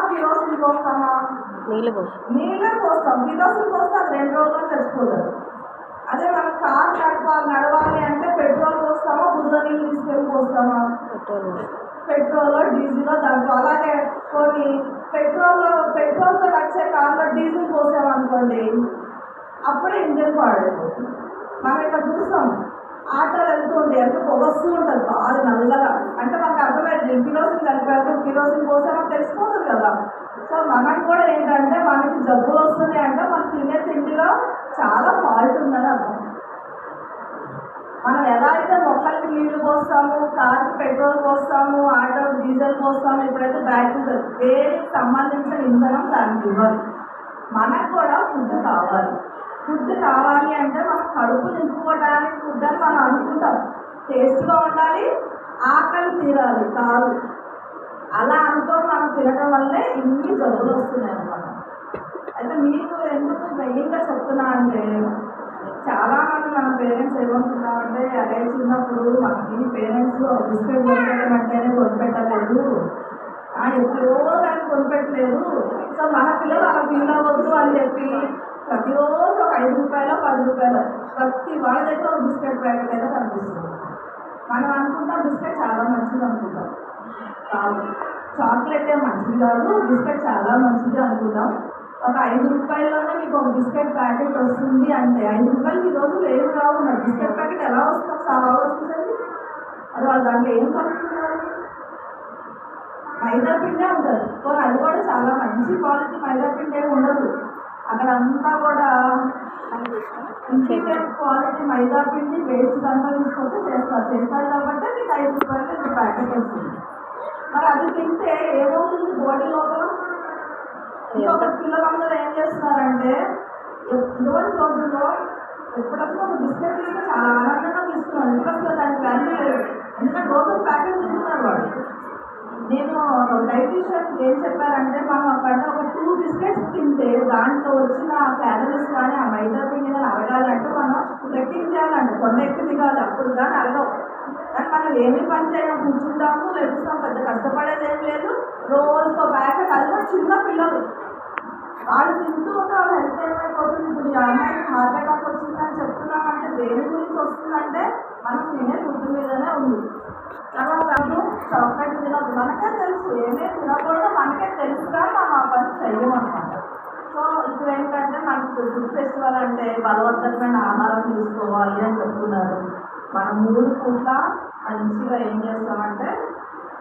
Kerosene పోస్తామా నీళ్ళు పోసి నీళ్ళే పోస్తాం. కిరోసిన్ పోస్తే అది రెండు రోజుల్లో చచ్చిపోతుంది అదే మనం కార్ నడపాలి నడవాలి అంటే పెట్రోల్ పోస్తామా? బుద్ధ నీళ్ళు తీసుకెళ్ళి పోస్తామా? పెట్రోల్ పెట్రోల్ డీజిల్ దాంట్లో. అలాగే కొన్ని పెట్రోల్ పెట్రోల్తో వచ్చే కార్లో డీజిల్ పోసామనుకోండి అప్పుడే ఇంజన్ పాడైపోతుంది. మనం ఇక్కడ చూస్తాం ఆటోలు వెళ్తూ ఉంటాయి. ఎంత పొగ వస్తూ ఉంటుంది బాగా నల్లగా. అంటే మనకు అర్థమైంది. కిరోసిన్ కలిపారు కిరోసిన్ పోసామో? తెలిసిపోతుంది కదా సో మనం కూడా ఏంటంటే మనకి జబ్బులు వస్తున్నాయి అంటే మనం తినే తిండిలో చాలా ఫాల్ట్ ఉందని అర్థం మనం ఎలా అయితే మొక్కలకి నీళ్ళు పోస్తాము కార్కి పెట్రోల్ పోస్తాము ఆటో డీజిల్ పోస్తాము ఇప్పుడైతే బ్యాటరీ దేనికి సంబంధించిన ఇంధనం దానికి ఇవ్వాలి. మనకు కూడా ఫుడ్ కావాలి. ఫుడ్ కావాలి అంటే మనం కడుపు నింపుకోవడానికి ఫుడ్ అని మనం అనుకుంటాం. టేస్ట్గా ఉండాలి ఆకలి తీరాలి కాదు. అలా అనుకోని మనం తినడం వల్లే ఇన్ని వస్తున్నాయి అన్నమాట అయితే మీకు ఎందుకు మెయిన్గా చెప్తున్నా అంటే చాలా మంది మన పేరెంట్స్ ఏమనుకుంటామంటే అదే చిన్నప్పుడు మనకి పేరెంట్స్ బిస్కెట్ కొనిపెట్టడం అంటేనే కొనిపెట్టలేదు. ఆ, ఎప్పుడో కానీ కొనిపెట్టలేదు. సో మన పిల్లలు అలా ఫీల్ అవ్వద్దు అని చెప్పి ప్రతిరోజు ఒక ఐదు రూపాయలు పది రూపాయలు ప్రతి వాళ్ళ దగ్గర ఒక బిస్కెట్ ప్యాకెట్ అయితే కనిపిస్తుంది. మనం అనుకుంటాం బిస్కెట్ చాలా చాక్లెట్ ఏ మంచిది కాదు బిస్కెట్ చాలా మంచిది అనుకుందాం. ఒక ఐదు రూపాయల్లోనే మీకు ఒక బిస్కెట్ ప్యాకెట్ వస్తుంది అంటే ఐదు రూపాయలకి ఈ రోజు లేవు రావు. మరి బిస్కెట్ ప్యాకెట్ ఎలా వస్తుంది? ఒకసారి ఆలోచించండి. అది వాళ్ళు దాంట్లో ఏం కలుపుతున్నారు? మైదా పిండే ఉంటుంది అది కూడా చాలా మంచి క్వాలిటీ మైదా పిండే ఉండదు. అక్కడ అంతా కూడా ఇంటీరియర్ క్వాలిటీ మైదా పిండి వేస్ట్ దాంట్లో తీసుకొచ్చి చేస్తారు. చేస్తారు కాబట్టి మీకు ఐదు రూపాయలు మీకు ప్యాకెట్ వస్తుంది. మరి అది తింటే ఏమవుతుంది బాడీ లోపల. ఇంకొక పిల్లలందరూ ఏం చేస్తున్నారంటే ఇటువంటి రోజుల్లో ఎప్పుడప్పుడు ఒక బిస్కెట్ తింటే చాలా ఆనందంగా తీసుకున్నాను ఇప్పుడు అసలు దానికి వాల్యూ లేదు. ఎందుకంటే రోజు ప్యాకెట్ తింటున్నారు వాళ్ళు. నేను డైటీషియన్ ఏం చెప్పారంటే మనం అక్కడ ఒక టూ బిస్కెట్స్ తింటే దాంట్లో వచ్చిన క్యాలరీస్ కానీ ఆ మైదా పిండి కానీ అరగాలంటే మనం ట్రెక్కింగ్ చేయాలంటే కొండ ఎక్కి దిగాలి అప్పుడు కానీ అరగవు. కానీ మనం ఏమి పని చేయడం కూర్చుంటాము లేపిస్తాం పెద్ద కష్టపడేది ఏం లేదు రోజుకో ప్యాకెట్ అది కూడా చిన్న పిల్లలు. వాళ్ళు తింటూ ఉంటే వాళ్ళు హెల్త్ ఏమైపోతుంది? ఇప్పుడు ఈ అమ్మాయికి హార్ట్ అటాక్ వచ్చిందని చెప్తున్నామంటే దేని గురించి వస్తుందంటే మనం తినే ఫుడ్ మీదనే ఉంది. తర్వాత అప్పుడు చాక్లెట్ తినదు. మనకే తెలుసు. ఏమేమి తినకూడదో. మనకే తెలుసుగా మనం ఆ పని చెయ్యమన్నమాట. సో ఇప్పుడు ఏంటంటే మనకి ఫుడ్ ఫెస్టివల్ అంటే బలవంతమైన ఆహారం తీసుకోవాలి అని చెప్తున్నారు. మనం మూడు పూట మంచిగా ఏం చేస్తామంటే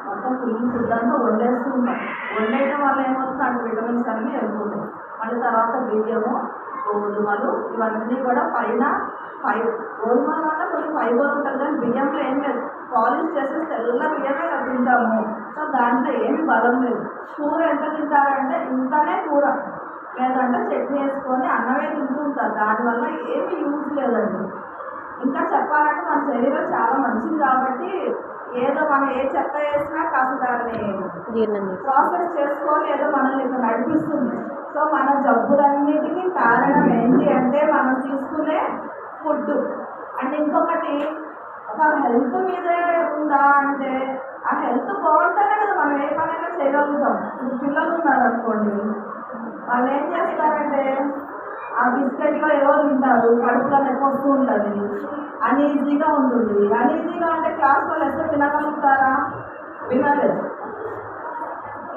మొత్తం ఫుల్ ఫుడ్ అంతా వండేస్తూ ఉంటాం. వండేయడం వల్ల ఏమవుతుంది? అంటే విటమిన్స్ అన్నీ వెళ్ళిపోతాయి మళ్ళీ తర్వాత బియ్యము గోధుమలు ఇవన్నీ కూడా పైన ఫై గోధుమల వల్ల కొంచెం ఫైబర్ ఉంటుంది కానీ బియ్యంలో ఏం లేదు. పాలిష్ చేసి తెల్ల బియ్యమే తింటాము. సో దాంట్లో ఏమి బలం లేదు. కూర ఎంత తింటారంటే ఇంతనే కూర. లేదంటే చట్నీ వేసుకొని అన్నమే తింటూ ఉంటారు. దానివల్ల ఏమి యూజ్ లేదండి. ఇంకా చెప్పాలంటే మన శరీరం చాలా మంచిది కాబట్టి ఏదో మనం ఏ చెత్త వేసినా కాస్త దాన్ని ప్రాసెస్ చేసుకొని ఏదో మనల్ని నడిపిస్తుంది. సో మన జబ్బులన్నిటికీ కారణం ఏంటి అంటే మనం తీసుకునే ఫుడ్ అండ్ ఇంకొకటి ఒక హెల్త్ మీదే ఉందా అంటే ఆ హెల్త్ బాగుంటేనే కదా మనం ఏ పనైనా చేయగలుగుతాం. పిల్లలు ఉన్నారు అనుకోండి వాళ్ళు ఏం చేస్తారంటే ఆ బిస్కెట్లో ఏవో తింటారు కడుపులో వస్తూ ఉంటుంది. అన్ఈజీగా ఉంటుంది అన్ఈజీగా అంటే క్లాస్లో లెసన్ వినగలుగుతారా వినలేదు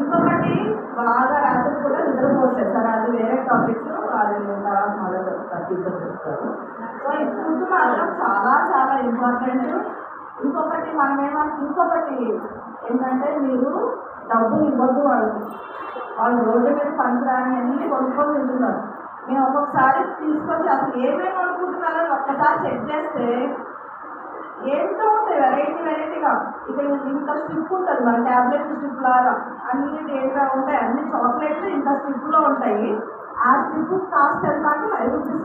ఇంకొకటి బాగా రాత్రి కూడా నిద్రపోసేస్తారు అది వేరే టాపిక్స్ వాళ్ళు తర్వాత మళ్ళీ చెప్తాను టీచర్ చెప్తారు. సో ఈ ఫుడ్ మాత్రం చాలా చాలా ఇంపార్టెంట్ ఇంకొకటి మనం ఏమన్నా ఇంకొకటి ఏంటంటే మీరు డబ్బులు ఇవ్వద్దు వాళ్ళకి. వాళ్ళు రోడ్డు మీద పనికిరాని అన్ని కొనుక్కొని తింటున్నారు. ఒకసారి తీసుకొచ్చి అసలు ఏమేమి అనుకుంటున్నారని ఒక్కసారి చెక్ చేస్తే ఏంటో ఉంటాయి వెరైటీ వెరైటీగా ఇక్కడ ఇంత స్ట్రిప్ ఉంటుంది మన ట్యాబ్లెట్ స్ట్రిప్ లాగా. అన్ని డేట్గా ఉంటాయి అన్ని చాక్లెట్లు ఇంత స్ట్రిప్లో ఉంటాయి. ఆ స్ట్రిప్ కాస్ట్ ఎంత అంటే ఫైవ్ రూపీస్